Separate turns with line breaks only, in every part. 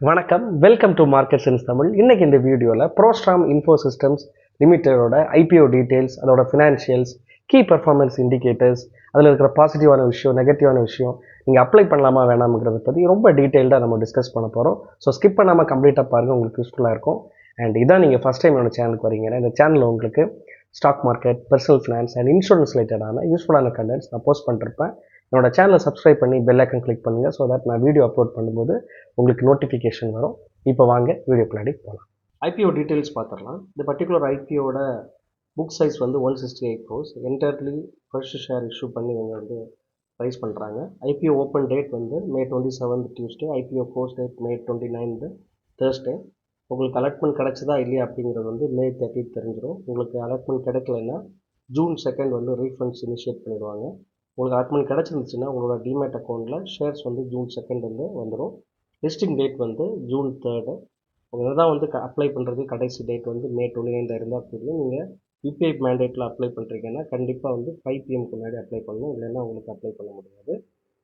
வணக்கம். Welcome to markets இன்ஸ் தமிழ் இன்றைக்கி இந்த வீடியோவில் ப்ரோஸ்ட்ராம் இன்ஃபோ சிஸ்டம்ஸ் லிமிட்டடோட ஐபிஓ டீட்டெயில்ஸ் அதோட ஃபினான்ஷியல்ஸ் கீ பர்ஃபார்மன்ஸ் இண்டிகேட்டர்ஸ் அதில் இருக்கிற பாசிட்டிவான விஷயம் நெகட்டிவான விஷயம் நீங்கள் அப்ளை பண்ணலாமா வேணாமுங்கிறத பற்றி ரொம்ப டீட்டெயில்டாக நம்ம டிஸ்கஸ் பண்ண போகிறோம் ஸோ ஸ்கிப் பண்ணாமல் கம்ப்ளீட்டாக பாருங்கள் உங்களுக்கு யூஸ்ஃபுல்லாக இருக்கும். அண்ட் இதான் நீங்கள் ஃபஸ்ட் டைம் என்னோட சேனலுக்கு வரீங்கன்னா இந்த சேனலில் உங்களுக்கு stock market personal finance and insurance ரிலேட்டடான யூஸ்ஃபுல்லான கண்டென்ட்ஸ் நான் போஸ்ட் பண்ணிருப்பேன். என்னோட சேனலை சப்ஸ்கிரைப் பண்ணி பெல் ஐக்கன் கிளிக் பண்ணுங்கள் ஸோ தட் நான் வீடியோ அப்லோட் பண்ணும்போது உங்களுக்கு நோட்டிஃபிகேஷன் வரும். இப்போ வாங்க வீடியோ பின்னாடி போகலாம் ஐபிஓ டீட்டெயில்ஸ் பார்த்துடலாம். இந்த பர்டிகுலர் ஐபிஓட புக் சைஸ் வந்து one sixty eight crores entirely first share issue பண்ணி இவங்க வந்து ரைஸ் பண்ணுறாங்க ஐபிஓ ஓப்பன் டேட் வந்து May twenty seventh Tuesday IPO close date May twenty ninth Thursday உங்களுக்கு அலாட்மெண்ட் கிடச்சதா இல்லையா அப்படிங்கிறது வந்து மே தேர்ட்டி தெரிஞ்சிடும் உங்களுக்கு அலாட்மெண்ட் கிடைக்கலன்னா ஜூன் செகண்ட் வந்து ரீஃபண்ட்ஸ் இனிஷியேட் பண்ணிடுவாங்க. உங்களுக்கு அலாட்மெண்ட் கிடச்சிருந்துச்சுன்னா உங்களோட டிமேட் அக்கௌண்ட்டில் ஷேர்ஸ் வந்து ஜூன் செகண்ட் வந்து வந்துடும் லிஸ்டிங் டேட் வந்து ஜூன் தேர்டு உங்கள் தான் வந்து அப்ளை பண்ணுறது கடைசி டேட் வந்து மே டுவெண்ட்டி நைன் இருந்தால் தெரியும். நீங்கள் யூபிஐ மேண்டேட்டில் அப்ளை பண்ணுறீங்கன்னா கண்டிப்பாக வந்து ஃபைவ் பிஎம்க்கு முன்னாடி அப்ளை பண்ணணும். இல்லைன்னா உங்களுக்கு அப்ளை பண்ண முடியாது.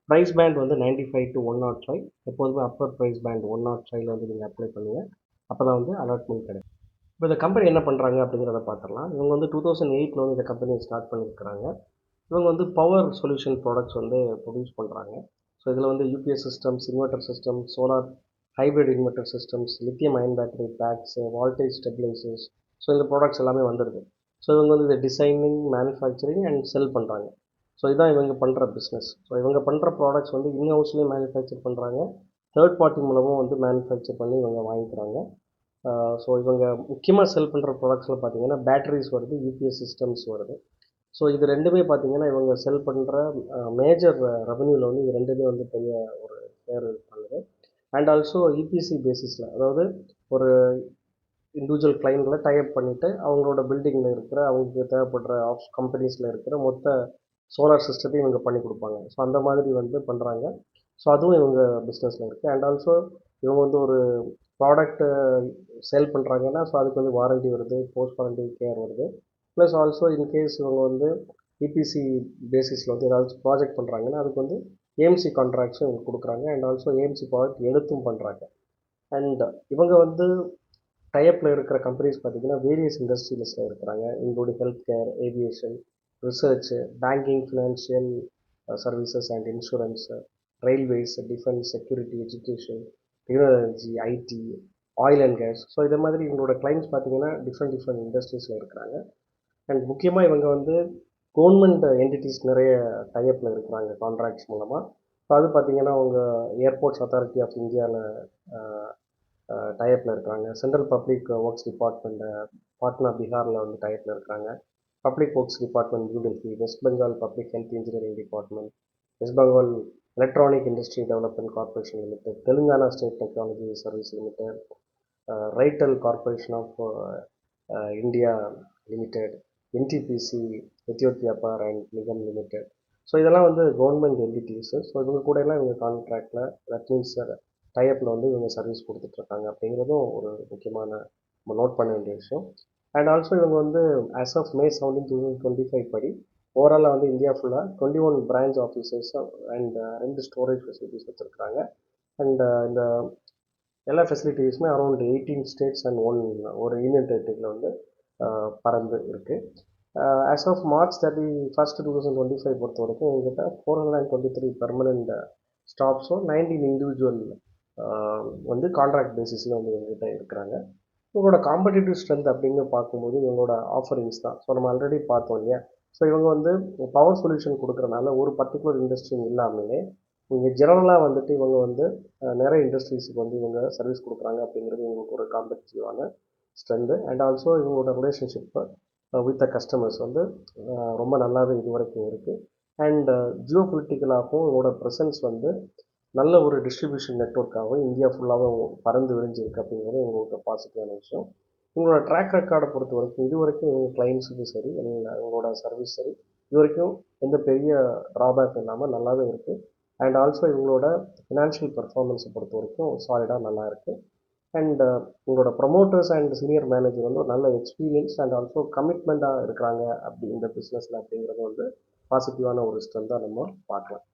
ப்ரைஸ் பேண்ட் வந்து ninety five to one nought five எப்போதுமே upper price band one nought ஃபைவ்ல வந்து நீங்கள் அப்ளை பண்ணுங்கள் அப்போ தான் வந்து அலாட்மெண்ட் கிடைக்கும். இப்போ இந்த கம்பெனி என்ன பண்ணுறாங்க அப்படிங்கிறத பார்த்துடலாம். இவங்க வந்து டூ தௌசண்ட் எயிட்டில் வந்து இந்த கம்பெனியை ஸ்டார்ட் பண்ணியிருக்கிறாங்க. இவங்க வந்து பவர் சொல்யூஷன் ப்ராடக்ட்ஸ் வந்து ப்ரொடியூஸ் பண்ணுறாங்க ஸோ இதில் வந்து UPS systems inverter system solar hybrid inverter systems lithium ion battery packs voltage stabilisers so இந்த ப்ராடக்ட்ஸ் எல்லாமே வந்துடுது ஸோ இவங்க வந்து இதை டிசைனிங் மேனுஃபேக்சரிங் அண்ட் செல் பண்ணுறாங்க ஸோ இதுதான் இவங்க பண்ணுற பிஸ்னஸ் ஸோ இவங்க பண்ணுற ப்ராடக்ட்ஸ் வந்து இன் ஹவுஸ்லேயே மேனுஃபேக்சர் பண்ணுறாங்க தேர்ட் பார்ட்டி மூலமும் வந்து மேனுஃபேக்சர் பண்ணி இவங்க வாங்கிக்கிறாங்க. ஸோ இவங்க முக்கியமாக செல் பண்ணுற ப்ராடக்ட்ஸில் பார்த்தீங்கன்னா பேட்டரிஸ் வருது யூபிஎஸ் சிஸ்டம்ஸ் வருது. ஸோ இது ரெண்டுமே பார்த்தீங்கன்னா இவங்க செல் பண்ணுற மேஜர் ரெவன்யூவில் வந்து இது ரெண்டுமே வந்து பெரிய ஒரு பேர் பண்ணுது. அண்ட் ஆல்சோ இபிசி பேசிஸில் அதாவது ஒரு இண்டிவிஜுவல் கிளைண்டில் டைப் பண்ணிவிட்டு அவங்களோட பில்டிங்கில் இருக்கிற அவங்களுக்கு தேவைப்படுற ஆஃப் கம்பெனிஸில் இருக்கிற மொத்த சோலார் சிஸ்டத்தையும் இவங்க பண்ணி கொடுப்பாங்க. ஸோ அந்த மாதிரி வந்து பண்ணுறாங்க ஸோ அதுவும் இவங்க பிஸ்னஸில் இருக்குது அண்ட் ஆல்சோ இவங்க வந்து ஒரு ப்ராடக்ட்டு சேல் பண்ணுறாங்கன்னா ஸோ அதுக்கு வந்து வாரண்டி வருது போஸ்ட் வாரண்டி கேர் வருது ப்ளஸ் ஆல்சோ இன்கேஸ் இவங்க வந்து இபிசி பேசிஸில் வந்து ஏதாவது ப்ராஜெக்ட் பண்ணுறாங்கன்னா அதுக்கு வந்து ஏஎம்சி கான்ட்ராக்ட்ஸும் இவங்க கொடுக்குறாங்க. அண்ட் ஆல்சோ ஏஎம்சி ப்ராஜெக்ட் எடுத்தும் பண்ணுறாங்க அண்ட் இவங்க வந்து டைப்பில் இருக்கிற கம்பெனிஸ் பார்த்திங்கன்னா வேரியஸ் இண்டஸ்ட்ரீஸில் இருக்கிறாங்க. Including health care aviation research banking financial services and insurance railways defence security education technology IT oil and gas so இதை மாதிரி இவங்களோட கிளைண்ட்ஸ் பார்த்தீங்கன்னா டிஃப்ரெண்ட் டிஃப்ரெண்ட் இண்டஸ்ட்ரீஸில் இருக்கிறாங்க. அண்ட் முக்கியமாக இவங்க வந்து கவர்மெண்ட் என்டிட்டிஸ் நிறைய டைப்பில் இருக்கிறாங்க கான்ட்ராக்ட்ஸ் மூலமாக ஸோ அது பார்த்திங்கன்னா அவங்க ஏர்போர்ட்ஸ் அத்தாரிட்டி ஆஃப் இந்தியாவில் டைப்பில் இருக்கிறாங்க. சென்ட்ரல் பப்ளிக் ஒர்க்ஸ் டிபார்ட்மெண்ட்டை பாட்னா பீகாரில் வந்து டைப்பில் இருக்கிறாங்க. Public works department new Delhi west Bengal public health engineering department west Bengal electronic industry development corporation limited Telangana state technology service limited RailTel corporation of India limited NTPC Ethiopia bar and Nigam limited so இதெல்லாம் வந்து government என்டிடிஸு so இவங்க கூட எல்லாம் இவங்க கான்ட்ராக்டில் that means டைப்பில் வந்து இவங்க service கொடுத்துட்ருக்காங்க அப்படிங்கிறதும் ஒரு முக்கியமான நம்ம நோட் பண்ண வேண்டிய விஷயம். அண்ட் ஆல்சோ இவங்க வந்து as of May seventeen two thousand twenty five படி ஓவராலாக வந்து இந்தியா ஃபுல்லாக twenty one branch officers and ரெண்டு ஸ்டோரேஜ் ஃபெசிலிட்டிஸ் வச்சுருக்காங்க. அண்ட் இந்த எல்லா ஃபெசிலிட்டிஸுமே around eighteen states and one ஒரு யூனியன் டெரிட்டரியில் வந்து பறந்து இருக்குது as of March thirty first two thousand twenty five பொறுத்த வரைக்கும் எங்கிட்ட four hundred and twenty three permanent ஸ்டாப்ஸும் nineteen individual வந்து கான்ட்ராக்ட் பேசிஸில் வந்து எங்ககிட்ட இருக்கிறாங்க. இவங்களோட காம்படிட்டிவ் ஸ்ட்ரென்த் அப்படின்னு பார்க்கும்போது இவங்களோட ஆஃபரிங்ஸ் தான். ஸோ நம்ம ஆல்ரெடி பார்த்தோம் இல்லையா? ஸோ இவங்க வந்து பவர் சொல்யூஷன் கொடுக்குறனால ஒரு பர்டிகுலர் இண்டஸ்ட்ரி இல்லாமலே இங்கே ஜெனரலாக வந்துட்டு இவங்க வந்து நிறைய இண்டஸ்ட்ரீஸுக்கு வந்து இவங்க சர்வீஸ் கொடுக்குறாங்க அப்படிங்கிறது இவங்களுக்கு ஒரு காம்படிட்டிவான ஸ்ட்ரென்த்து அண்ட் ஆல்சோ இவங்களோட ரிலேஷன்ஷிப்பை வித் த கஸ்டமர்ஸ் வந்து ரொம்ப நல்லாவே இது வரைக்கும் இருக்குது அண்ட் ஜியோ பொலிட்டிக்கலாகவும் இவங்களோட ப்ரெசன்ஸ் வந்து நல்ல ஒரு டிஸ்ட்ரிபியூஷன் நெட்ஒர்க்காகவும் இந்தியா ஃபுல்லாகவும் பறந்து விரிஞ்சிருக்கு அப்படிங்கிறது எங்களுக்கு பாசிட்டிவான விஷயம். இவங்களோட ட்ராக் ரெக்கார்டை பொறுத்த வரைக்கும் இது வரைக்கும் இவங்க கிளைண்ட்ஸுக்கு சரி உங்களோட சர்வீஸ் சரி. இது வரைக்கும் எந்த பெரிய ட்ராபேக் இல்லாமல் நல்லாவே இருக்குது அண்ட் ஆல்சோ இவங்களோட ஃபினான்ஷியல் பர்ஃபார்மன்ஸை பொறுத்த வரைக்கும் சாலிடாக நல்லா இருக்குது அண்ட் உங்களோட ப்ரொமோட்டர்ஸ் அண்ட் சீனியர் மேனேஜர் வந்து ஒரு நல்ல எக்ஸ்பீரியன்ஸ் அண்ட் ஆல்சோ கமிட்மெண்ட்டாக இருக்கிறாங்க அப்படி இந்த பிஸ்னஸில் அப்படிங்கிறது வந்து பாசிட்டிவான ஒரு ஸ்ட்ரென்த்தாக நம்ம பார்க்கலாம்.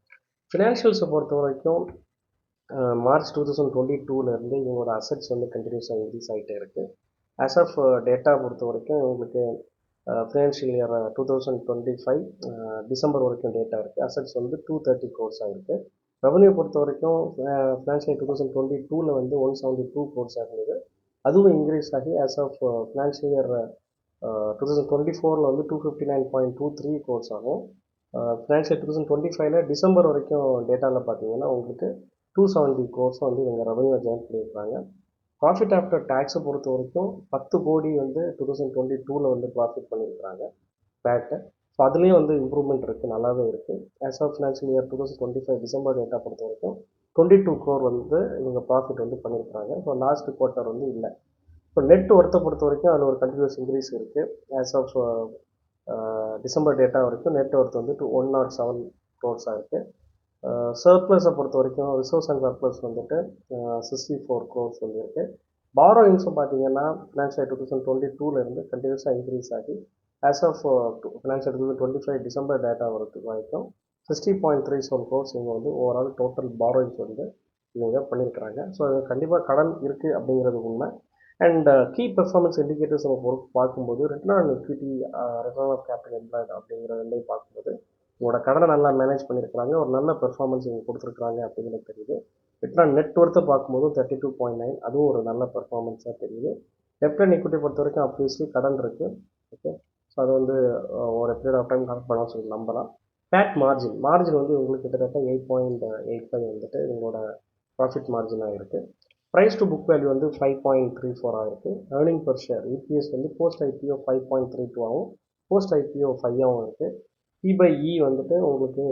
ஃபினான்ஷியல்ஸை பொறுத்த வரைக்கும் மார்ச் டூ தௌசண்ட் டுவெண்ட்டி டூலேருந்து இவங்களோட அசெட்ஸ் வந்து கண்டினியூஸாக இன்க்ரீஸ் ஆகிட்டே இருக்குது ஆஸ் ஆஃப் டேட்டா பொறுத்த வரைக்கும் உங்களுக்கு financial year two thousand twenty five December வரைக்கும் டேட்டா இருக்குது அசட்ஸ் வந்து டூ தேர்ட்டி கோர்ஸாக இருக்குது ரெவன்யூ பொறுத்த வரைக்கும் ஃபினான்ஷியல் டூ தௌசண்ட் டுவெண்ட்டி டூவில் வந்து ஒன் செவன்ட்டி டூ கோர்ஸாக இருந்தது. அதுவும் இன்க்ரீஸ் ஆகி as of financial year two thousand twenty ஃபோரில் வந்து two fifty nine point two three crores ஆகும் ஃபினான்ஷியல் டூ தௌசண்ட் டுவெண்ட்டி ஃபைவ்ல டிசம்பர் வரைக்கும் டேட்டாவில் பார்த்தீங்கன்னா உங்களுக்கு டூ செவன்ட்டி கோர்ஸ் வந்து இவங்க ரெவன்யூ ஜாயின் பண்ணியிருக்காங்க. ப்ராஃபிட் ஆஃப்டர் டேக்ஸை பொறுத்த வரைக்கும் பத்து கோடி வந்து டூ தௌசண்ட் டுவெண்ட்டி டூவில் வந்து ப்ராஃபிட் பண்ணியிருக்கிறாங்க பேட்டை ஸோ அதுலேயும் வந்து இம்ப்ரூவ்மெண்ட் இருக்குது நல்லாவே இருக்குது as of financial year two thousand twenty five December data பொறுத்த வரைக்கும் டுவெண்ட்டி டூ க்ரோர் வந்து இவங்க ப்ராஃபிட் வந்து பண்ணியிருக்கிறாங்க ஸோ லாஸ்ட் குவார்ட்டர் வந்து இல்லை. இப்போ நெட் ஒர்த்தை பொறுத்த வரைக்கும் அதில் ஒரு கண்டினியூஸ் இன்க்ரீஸ் இருக்குது ஆஸ் ஆஃப் டிசம்பர் டேட்டா வரைக்கும் நெட் ஒர்த் வந்து டூ ஒன் நாட் செவன் க்ரோர்ஸாக இருக்குது சர்ப்ளஸை பொறுத்த வரைக்கும் ரிசோர்ஸ் அண்ட் சர்ப்ளஸ் வந்துட்டு சிக்ஸ்டி ஃபோர் க்ரோர்ஸ் வந்து இருக்குது பாரோயிங்ஸும் பார்த்தீங்கன்னா ஃபினான்ஷியல் டூ தௌசண்ட் டுவெண்ட்டி டூலேருந்து கண்டினியூஸாக இன்க்ரீஸ் ஆகி as of financial two thousand twenty five December data வரதுக்கு வரைக்கும் sixty point three seven crores இவங்க வந்து ஓவரால் டோட்டல் பாரோயிங்ஸ் வந்து இவங்க பண்ணியிருக்கிறாங்க. ஸோ கண்டிப்பாக கடன் இருக்குது அப்படிங்கிறது உண்மை. அண்ட் கீ பெர்ஃபார்மன்ஸ் இண்டிகேட்டர்ஸ் நம்ம பொறுப்பு பார்க்கும்போது return on equity return of capital employed அப்படிங்கிற ரெண்டையும் பார்க்கும்போது உங்களோட கடனை நல்லா மேனேஜ் பண்ணியிருக்கிறாங்க ஒரு நல்ல பெர்ஃபார்மன்ஸ் இவங்க கொடுத்துருக்குறாங்க அப்படிங்கிறது தெரியுது. ரிட்டர்ன் நெட் ஒர்த்தை பார்க்கும்போது தேர்ட்டி டூ பாயிண்ட் நைன் அதுவும் ஒரு நல்ல பெர்ஃபார்மன்ஸாக தெரியுது. டெப்ட் அண்ட் இக்விட்டி பொறுத்த வரைக்கும் அப்வியஸ்லி கடன் இருக்குது ஓகே ஸோ அது வந்து ஒரு பீரியட் ஆஃப் டைம் கனெக்ட் பண்ண சொல்லி நம்பலாம். பேட் மார்ஜின் மார்ஜின் வந்து உங்களுக்கு கிட்டத்தட்ட எயிட் பாயிண்ட் எயிட் ஃபைவ் வந்துட்டு உங்களோட ப்ராஃபிட் மார்ஜினாக இருக்குது ப்ரைஸ் டு புக் வேல்யூ வந்து ஃபைவ் பாயிண்ட் த்ரீ ஃபோராக இருக்குது ஏர்னிங் பர் ஷேர் இபிஎஸ் வந்து post IPO five point three two ஆகும் போஸ்ட் ஐபிஓ ஃபைவாகவும் இருக்குது இ பை இ வந்துட்டு உங்களுக்கு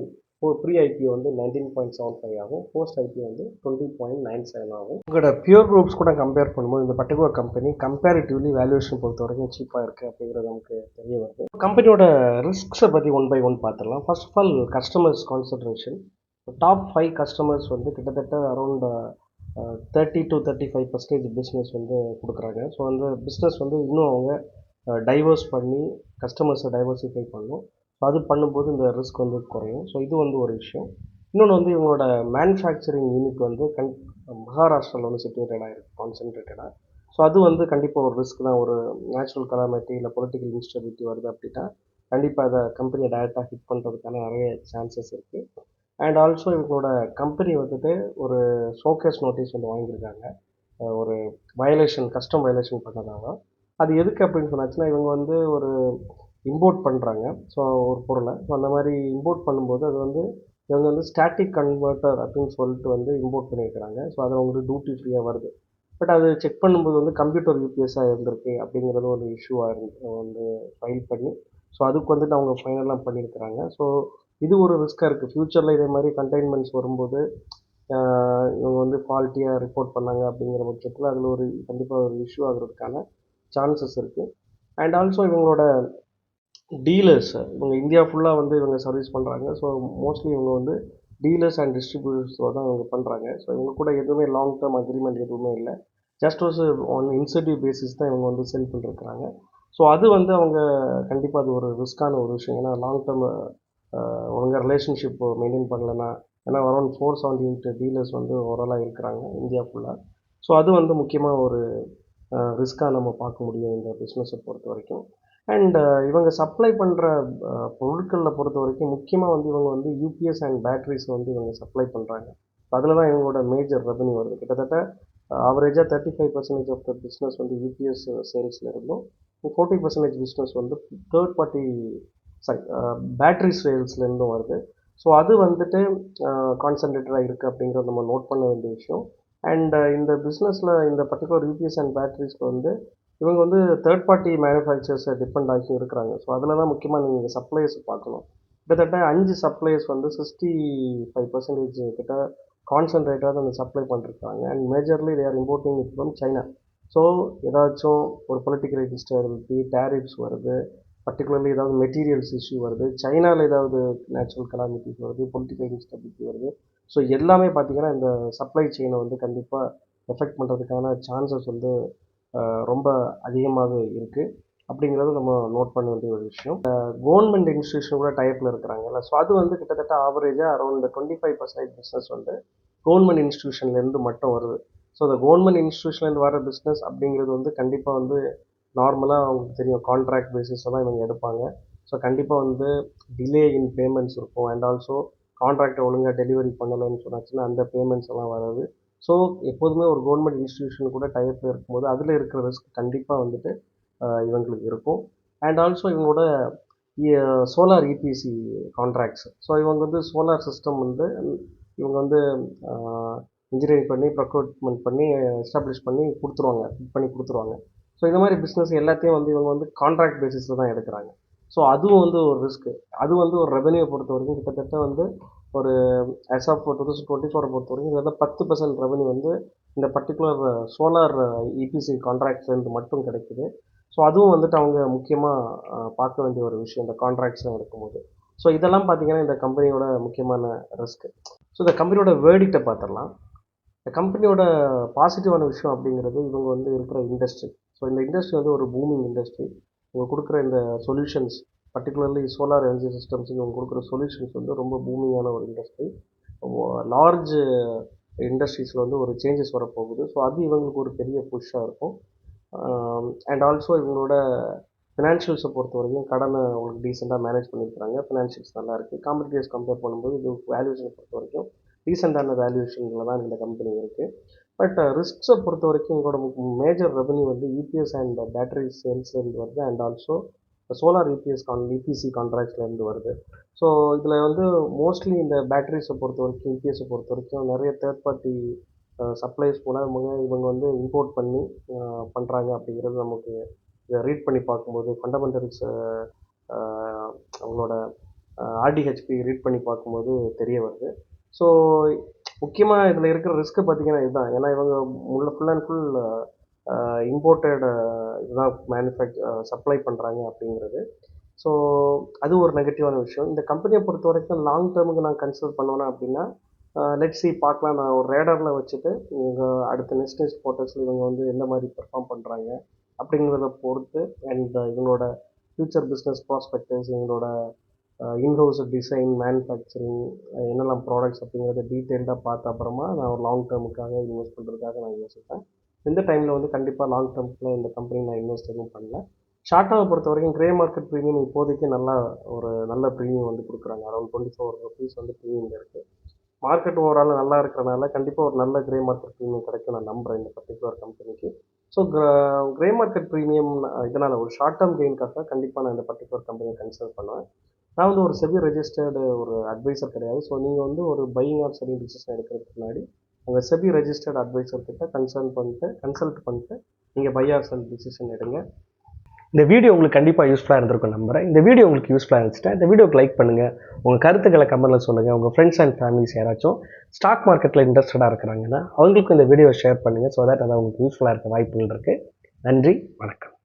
ப்ரீ ஐபிஓ வந்து நைன்டீன் பாயிண்ட் செவன் ஃபைவ் ஆகும். போஸ்ட் ஐபிஓ வந்து டுவெண்ட்டி பாயிண்ட் நைன் செவன் ஆகும். உங்களோட பியூர் குரூப்ஸ் கூட கம்பேர் பண்ணும்போது இந்த பர்டிகுலர் கம்பெனி கம்பேரிட்டிவ்லி வேல்யூஷன் பொறுத்த வரைக்கும் சீப்பாக இருக்குது அப்படிங்கிறது நமக்கு தெரிய வருது. கம்பெனியோட ரிஸ்க்ஸை பற்றி ஒன் பை ஒன் பார்த்துடலாம் first of all customers concentration top five customers வந்து கிட்டத்தட்ட around thirty to thirty five percentage business வந்து கொடுக்குறாங்க. ஸோ அந்த பிஸ்னஸ் வந்து இன்னும் அவங்க டைவர்ஸ் பண்ணி கஸ்டமர்ஸை டைவர்சிஃபை பண்ணணும் ஸோ அது பண்ணும்போது இந்த ரிஸ்க் வந்து குறையும். ஸோ இது வந்து ஒரு விஷயம் இன்னொன்று வந்து இவங்களோட மேனுஃபேக்சரிங் யூனிட் வந்து கண் மகாராஷ்டிராவில் வந்து சிச்சுவேட்டடாக இருக்குது கான்சென்ட்ரேட்டடாக ஸோ அது வந்து கண்டிப்பாக ஒரு ரிஸ்க் தான். ஒரு நேச்சுரல் கலாமிட்டி இல்லை பொலிட்டிக்கல் இன்ஸ்டபிலிட்டி வருது அப்படின்னா கண்டிப்பாக அதை கம்பெனியை டைரெக்டாக ஹிட் பண்ணுறதுக்கான நிறைய சான்சஸ் இருக்குது அண்ட் ஆல்சோ இவங்களோட கம்பெனி வந்துட்டு ஒரு ஷோகேஸ் நோட்டீஸ் வந்து வாங்கியிருக்காங்க. ஒரு வயலேஷன் கஸ்டம் வயலேஷன் பண்ணதால. அது எதுக்கு அப்படின்னு சொன்னாச்சுன்னா இவங்க வந்து ஒரு இம்போர்ட் பண்ணுறாங்க ஸோ ஒரு பொருளை. ஸோ அந்த மாதிரி இம்போர்ட் பண்ணும்போது அது வந்து இவங்க வந்து ஸ்டாட்டிக் கன்வெர்ட்டர் அப்படின்னு சொல்லிட்டு வந்து இம்போர்ட் பண்ணியிருக்கிறாங்க. ஸோ அதில் உங்களுக்கு டியூட்டி ஃப்ரீயாக வருது. பட் அது செக் பண்ணும்போது வந்து கம்ப்யூட்டர் யூபிஎஸ்ஸாக இருந்திருக்கு அப்படிங்கிறது ஒரு இஷ்யூவாக இருந்து வந்து ஃபைல் பண்ணி. ஸோ அதுக்கு வந்துட்டு அவங்க ஃபைனலாக பண்ணியிருக்கிறாங்க. ஸோ இது ஒரு ரிஸ்க்காக இருக்குது ஃப்யூச்சரில் இதே மாதிரி கண்டெயின்மெண்ட்ஸ் வரும்போது இவங்க வந்து ஃபால்ட்டியாக ரிப்போர்ட் பண்ணாங்க அப்படிங்கிற பட்சத்தில் அதில் ஒரு கண்டிப்பாக ஒரு இஷ்யூ ஆகிறதுக்கான சான்சஸ் இருக்குது அண்ட் ஆல்சோ இவங்களோட டீலர்ஸ் இவங்க இந்தியா ஃபுல்லாக வந்து இவங்க சர்வீஸ் பண்ணுறாங்க ஸோ மோஸ்ட்லி இவங்க வந்து டீலர்ஸ் அண்ட் டிஸ்ட்ரிபியூட்டர்ஸோட தான் இவங்க பண்ணுறாங்க ஸோ இவங்க கூட எதுவுமே லாங் டேர்ம் அக்ரிமெண்ட் எதுவுமே இல்லை. ஜஸ்ட் ஒரு ஒன் இன்சென்டிவ் பேசிஸ் தான் இவங்க வந்து செல் பண்ணிருக்கிறாங்க. ஸோ அது வந்து அவங்க கண்டிப்பாக அது ஒரு ரிஸ்க்கான ஒரு விஷயம். ஏன்னா லாங் டேர்ம் ஒழுங்காக ரிலேஷன்ஷிப் மெயின்டைன் பண்ணலன்னா ஏன்னா around four seventy eight dealers வந்து ஓரலாக இருக்கிறாங்க இந்தியா ஃபுல்லாக ஸோ அது வந்து முக்கியமாக ஒரு ரிஸ்க்காக நம்ம பார்க்க முடியும் இந்த பிஸ்னஸை பொறுத்த வரைக்கும். அண்ட் uh, இவங்க சப்ளை பண்ணுற uh, பொருட்களில் பொறுத்த வரைக்கும் முக்கியமாக வந்து இவங்க வந்து யூபிஎஸ் அண்ட் பேட்ரிஸ் வந்து இவங்க சப்ளை பண்ணுறாங்க அதில் தான் இவங்களோட மேஜர் ரெவன்யூ வருது. கிட்டத்தட்ட ஆவரேஜாக thirty five percentage of the business வந்து யூபிஎஸ் சேல்ஸில் இருந்தும் ஃபோர்ட்டி பர்சன்டேஜ் பிஸ்னஸ் வந்து தேர்ட் பார்ட்டி சாரி பேட்ரி சேல்ஸ்லேருந்தும் வருது. ஸோ அது வந்துட்டு uh, கான்சன்ட்ரேட்டடாக இருக்குது அப்படிங்கிறத நம்ம நோட் பண்ண வேண்டிய விஷயம். அண்ட் இந்த பிஸ்னஸில் இந்த பர்டிகுலர் யூபிஎஸ் அண்ட் பேட்ரிஸ்க்கு வந்து இவங்க வந்து தேர்ட் பார்ட்டி மேனுஃபேக்சர்ஸை டிபெண்ட் ஆகி இருக்கிறாங்க. ஸோ அதில் தான் முக்கியமாக நீங்கள் சப்ளைஸ் பார்க்கணும். கிட்டத்தட்ட அஞ்சு சப்ளைஸ் வந்து சிக்ஸ்டி ஃபைவ் பர்சன்டேஜ் கிட்ட கான்சன்ட்ரேட்டாக அந்த சப்ளை பண்ணிருக்காங்க. And majorly they are importing it from China so ஏதாச்சும் ஒரு பொலிட்டிக்கல் இன்ஸ்டபிலிட்டி டேரிஃப்ஸ் வருது பர்டிகுலர்லி ஏதாவது மெட்டீரியல்ஸ் இஷ்யூ வருது சைனாவில் ஏதாவது நேச்சுரல் கலாமிட்டிஸ் வருது பொலிட்டிக்கல் இன்ஸ்டபிலிட்டி வருது. ஸோ எல்லாமே பார்த்தீங்கன்னா இந்த சப்ளை செயினை வந்து கண்டிப்பாக எஃபெக்ட் பண்ணுறதுக்கான சான்சஸ் வந்து ரொம்ப அதிகமாகவே இருக்குது அப்படிங்கிறது நம்ம நோட் பண்ண வேண்டிய ஒரு விஷயம். கவர்மெண்ட் இன்ஸ்டியூஷன் கூட டைப்பில் இருக்கிறாங்கல்ல. ஸோ அது வந்து கிட்டத்தட்ட ஆவரேஜாக around twenty five percentage business வந்து கவர்மெண்ட் இன்ஸ்டியூஷன்லேருந்து மட்டும் வருது. ஸோ அந்த கவர்மெண்ட் இன்ஸ்டியூஷன்லேருந்து வர பிஸ்னஸ் அப்படிங்கிறது வந்து கண்டிப்பாக வந்து நார்மலாக அவங்களுக்கு தெரியும். கான்ட்ராக்ட் பேசிஸில் தான் இவங்க எடுப்பாங்க. ஸோ கண்டிப்பாக வந்து டிலே இன் பேமெண்ட்ஸ் இருக்கும். அண்ட் ஆல்சோ கான்ட்ராக்டை ஒழுங்காக டெலிவரி பண்ணலைன்னு சொன்னாச்சுன்னா அந்த பேமெண்ட்ஸ் எல்லாம் வராது. ஸோ எப்போதுமே ஒரு கவர்மெண்ட் இன்ஸ்டியூஷன் கூட டைப்பில் இருக்கும்போது அதில் இருக்கிற ரிஸ்க் கண்டிப்பாக வந்துட்டு இவங்களுக்கு இருக்கும். அண்ட் ஆல்சோ இவங்களோட சோலார் இபிசி கான்ட்ராக்ட்ஸ் ஸோ இவங்க வந்து சோலார் சிஸ்டம் வந்து இவங்க வந்து இன்ஜினியரிங் பண்ணி ப்ரொக்யூட்மெண்ட் பண்ணி எஸ்டாப்ளிஷ் பண்ணி கொடுத்துருவாங்க. ஃபிட் பண்ணி கொடுத்துருவாங்க. ஸோ இந்த மாதிரி பிஸ்னஸ் எல்லாத்தையும் வந்து இவங்க வந்து கான்ட்ராக்ட் பேசிஸில் தான் எடுக்கிறாங்க. ஸோ அதுவும் வந்து ஒரு ரிஸ்க்கு அது வந்து ஒரு ரெவன்யூ பொறுத்த வரைக்கும் கிட்டத்தட்ட வந்து ஒரு as of two thousand twenty ஃபோரை பொறுத்த வரைக்கும் இதில் பத்து பர்சன்ட் ரெவன்யூ வந்து இந்த பர்டிகுலர் சோலார் இபிசி கான்ட்ராக்ட்ஸ்லேருந்து மட்டும் கிடைக்குது. ஸோ அதுவும் வந்துட்டு அவங்க முக்கியமாக பார்க்க வேண்டிய ஒரு விஷயம் இந்த கான்ட்ராக்ட்ஸ்லாம் எடுக்கும்போது ஸோ இதெல்லாம் பார்த்தீங்கன்னா இந்த கம்பெனியோட முக்கியமான ரிஸ்க்கு ஸோ இந்த கம்பெனியோட வேர்டிக்டை பார்த்துடலாம் இந்த கம்பெனியோட பாசிட்டிவான விஷயம் அப்படிங்கிறது இவங்க வந்து இருக்கிற இண்டஸ்ட்ரி ஸோ இந்த இண்டஸ்ட்ரி வந்து ஒரு பூமிங் இண்டஸ்ட்ரி இவங்க கொடுக்குற இந்த solutions particularly solar energy systems இவங்க கொடுக்குற சொல்யூஷன்ஸ் வந்து ரொம்ப பூமியான ஒரு இண்டஸ்ட்ரி லார்ஜ் இண்டஸ்ட்ரீஸில் வந்து ஒரு சேஞ்சஸ் வரப்போகுது. ஸோ அது இவங்களுக்கு ஒரு பெரிய புஷ்ஷாக இருக்கும். அண்ட் ஆல்சோ இவங்களோட ஃபினான்ஷியல்ஸை பொறுத்த வரைக்கும் கடனை உங்களுக்கு டீசெண்டாக மேனேஜ் பண்ணியிருக்காங்க ஃபினான்ஷியல்ஸ் நல்லா இருக்குது காம்படிட்டர்ஸ் கம்பேர் பண்ணும்போது இது வேல்யூஷனை பொறுத்த வரைக்கும் டீசெண்டான வேல்யூஷனில் தான் இந்த கம்பெனி இருக்குது பட் ரிஸ்க்ஸை uh, பொறுத்த வரைக்கும் உங்களோட மேஜர் ரெவன்யூ வந்து இபிஎஸ் அண்ட் பேட்டரி சேல்ஸ்லேருந்து வருது and also solar EPS con EPC கான்ட்ராக்ட்ஸ்லேருந்து வருது. ஸோ இதில் வந்து மோஸ்ட்லி இந்த பேட்டரிஸை பொறுத்த வரைக்கும் இபிஎஸை பொறுத்த வரைக்கும் நிறைய தேர்ட் பார்ட்டி சப்ளைஸ் மூலம் இவங்க இவங்க வந்து இம்போர்ட் பண்ணி பண்ணுறாங்க அப்படிங்கிறது நமக்கு இதை ரீட் பண்ணி பார்க்கும்போது ஃபண்டமெண்டல்ஸ் அவங்களோட ஆர்டிஹெச்பி ரீட் பண்ணி பார்க்கும்போது தெரிய வருது. ஸோ முக்கியமாக இதில் இருக்கிற ரிஸ்க்கு பார்த்திங்கன்னா இதுதான். ஏன்னா இவங்க முள்ள ஃபுல் அண்ட் ஃபுல் இம்போர்ட்டட் இதுதான் மேனுஃபேக்ச் சப்ளை பண்ணுறாங்க அப்படிங்கிறது. ஸோ அது ஒரு நெகட்டிவான விஷயம். இந்த கம்பெனியை பொறுத்த வரைக்கும் லாங் டேர்முக்கு நான் கன்சிடர் பண்ணுவேன் அப்படின்னா லெட் சி பார்க்கலாம். நான் ஒரு ரேடரில் வச்சுட்டு இவங்க அடுத்த நெக்ஸ்ட் நெக்ஸ்ட் குவார்ட்டர்ஸில் இவங்க வந்து எந்த மாதிரி பெர்ஃபார்ம் பண்ணுறாங்க அப்படிங்கிறத பொறுத்து அண்ட் இவங்களோட ஃப்யூச்சர் பிஸ்னஸ் ப்ராஸ்பெக்டர்ஸ் இவங்களோட இன்ஹவுஸ் டிசைன் மேனுஃபேக்சரிங் என்னெல்லாம் ப்ராடக்ட்ஸ் அப்படிங்கிறத டீட்டெயில்டாக பார்த்த அப்புறமா நான் ஒரு லாங் டேர்முக்காக இன்வெஸ்ட் பண்ணுறதுக்காக நான் யோசிப்பேன். இந்த டைமில் வந்து கண்டிப்பாக லாங் டேர்ம்ஸில் இந்த கம்பெனி நான் இன்வெஸ்ட் எதுவும் பண்ணல. ஷார்ட் டேர்மை பொறுத்த வரைக்கும் கிரே மார்க்கெட் ப்ரீமியம் இப்போதைக்கு நல்லா ஒரு நல்ல ப்ரீமியம் வந்து கொடுக்குறாங்க. அரௌண்ட் டுவெண்ட்டி ஃபோர் ருபீஸ் வந்து ப்ரீமியம் இருக்குது மார்க்கெட் ஓவரால் நல்லா இருக்கிறனால கண்டிப்பாக ஒரு நல்ல கிரே மார்க்கெட் ப்ரீமியம் கிடைக்கும் நான் நம்புகிறேன் இந்த பர்டிகுலர் கம்பெனிக்கு ஸோ கிரே மார்க்கெட் ப்ரீமியம் இதனால் ஒரு ஷார்ட் டேர்ம் கெயின்காக கண்டிப்பாக நான் இந்த பர்டிகுலர் கம்பெனியை கன்சிடர் பண்ணுவேன். நான் வந்து ஒரு செவி ரெஜிஸ்டர்டு ஒரு அட்வைசர் கிடையாது. ஸோ நீங்கள் வந்து ஒரு பையிங் ஆர் செல்லிங் டிசிஷன் எடுக்கிறதுக்கு முன்னாடி உங்கள் செபி ரெஜிஸ்டர்ட் அட்வைசர் கிட்ட கன்சல்ட் பண்ணிட்டு கன்சல்ட் பண்ணிட்டு நீங்கள் பை ஆர் செல் டிசிஷன் எடுங்க. இந்த வீடியோ உங்களுக்கு கண்டிப்பாக யூஸ்ஃபுல்லாக இருந்திருக்கும் நம்புறேன். இந்த வீடியோ உங்களுக்கு யூஸ்ஃபுல்லாக இருந்துச்சுன்னா இந்த வீடியோக்கு லைக் பண்ணுங்கள் உங்கள் கருத்துக்களை கமெண்ட்டில் சொல்லுங்கள் உங்கள் ஃப்ரெண்ட்ஸ் அண்ட் ஃபேமிலிஸ் யாராச்சும் ஸ்டாக் மார்க்கெட்டில் இன்ட்ரெஸ்டடாக இருக்கிறாங்கன்னா அவங்களுக்கும் இந்த வீடியோ ஷேர் பண்ணுங்கள் ஸோ தட் அது அவங்களுக்கு யூஸ்ஃபுல்லாக இருக்க வாய்ப்புகள் இருக்குது நன்றி வணக்கம்.